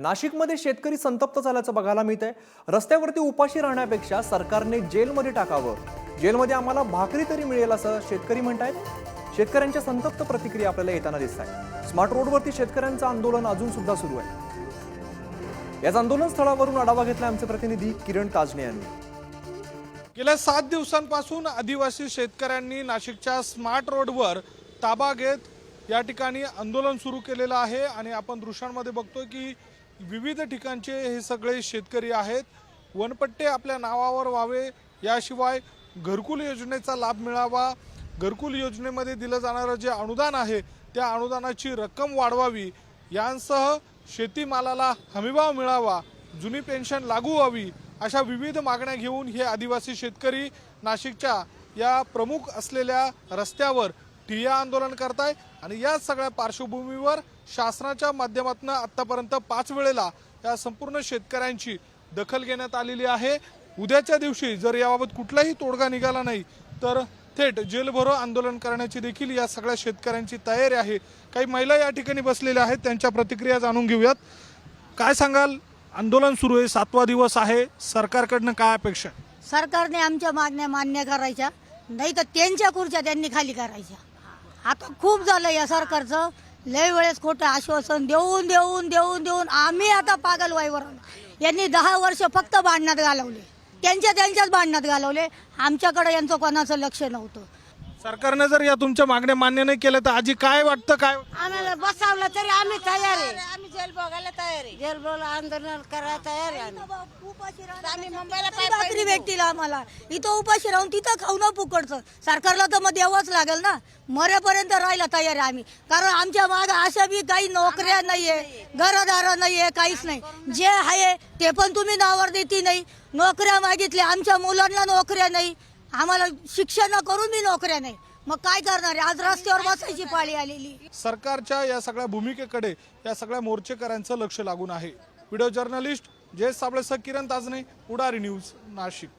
नाशिकमध्ये शेतकरी संतप्त झाल्याचं बघायला मिळतंय. रस्त्यावरती उपाशी राहण्यापेक्षा सरकारने जेलमध्ये टाकावं. जेलमध्ये आम्हाला भाकरी तरी मिळेल असं शेतकरी म्हणतायत. शेतकऱ्यांच्या संतप्त प्रतिक्रिया आपल्याला येताना दिसत आहे स्मार्ट रोडवरती शेतकऱ्यांचं आंदोलन अजून सुद्धा सुरू आहे. याच आंदोलन स्थळावरून आढावा घेतला आमचे प्रतिनिधी किरण काजणे यांनी. गेल्या सात दिवसांपासून आदिवासी शेतकऱ्यांनी नाशिकच्या स्मार्ट रोडवर ताबा घेत या ठिकाणी आंदोलन सुरू केलेलं आहे. आणि आपण दृश्यांमध्ये बघतोय की विविध ठिकाणचे हे सगळे शेतकरी आहेत. वनपट्टे आपल्या नावावर व्हावे याशिवाय घरकुल योजनेचा लाभ मिळावा. घरकुल योजनेमध्ये दिलं जाणारं जे अनुदान आहे त्या अनुदानाची रक्कम वाढवावी. यांसह शेतीमालाला हमीभाव मिळावा जुनी पेन्शन लागू व्हावी अशा विविध मागण्या घेऊन हे आदिवासी शेतकरी नाशिकच्या या प्रमुख असलेल्या रस्त्यावर ठिय्या आंदोलन करताय आणि या सगळ्या पार्श्वभूमीवर शासनाच्या माध्यमातून आतापर्यंत पाच वेळेला या संपूर्ण शेतकऱ्यांची दखल घेण्यात आलेली आहे. उद्याच्या दिवशी जर याबाबत कुठलाही तोडगा निघाला नाही तर थेट जेलभरो आंदोलन करण्याची देखील या सगळ्या शेतकऱ्यांची तयारी आहे. काही महिला या ठिकाणी बसलेल्या आहेत त्यांच्या प्रतिक्रिया जाणून घेऊयात. काय सांगाल? आंदोलन सुरू आहे सातवा दिवस आहे. सरकारकडनं काय अपेक्षा? सरकारने आमच्या मागण्या मान्य करायच्या नाही तर त्यांच्या खुर्च्या त्यांनी खाली करायच्या. आता खूप झालं या सरकारचं. लय वेळेस खोटं आश्वासन देऊन देऊन देऊन देऊन आम्ही आता पागल वाईवर आलो यांनी दहा वर्ष फक्त भांडणात घालवले. त्यांच्या त्यांच्याच भांडणात घालवले. आमच्याकडे यांचं कोणाचं लक्ष नव्हतं. सरकारने जर या तुमच्या मागण्या मान्य नाही केल्या तर आजी काय वाटतं काय आम्हाला बसावलं तरी आम्ही तयार आहे. आम्ही जेल बघायला तयार आहे. जेल बोल आंदोलन करायला तयार आहे आम्ही. आम्ही मुंबईला भेटतील आम्हाला. इथं उपाशी राहून तिथं खाऊ ना फुकडचं सरकारला तर मग द्यावंच लागेल ना. मरेपर्यंत राहायला तयार आहे आम्ही. कारण आमच्या माग अशा बी काही नोकऱ्या नाहीये घरदार नाहीये काहीच नाही. जे आहे ते पण तुम्ही नावावर देती नाही. नोकऱ्या मागितल्या आमच्या मुलांना नोकऱ्या नाही. आम्हाला शिक्षण करून बी नोकऱ्या नाही. मग काय करणार? आहे आज रस्त्यावर बसायची पाळी आलेली. सरकारच्या या सगळ्या भूमिकेकडे या सगळ्या मोर्चेकऱ्यांचं लक्ष लागून आहे. व्हिडिओ जर्नलिस्ट जयेश साबळेसह किरण ताजने पुढारी न्यूज नाशिक.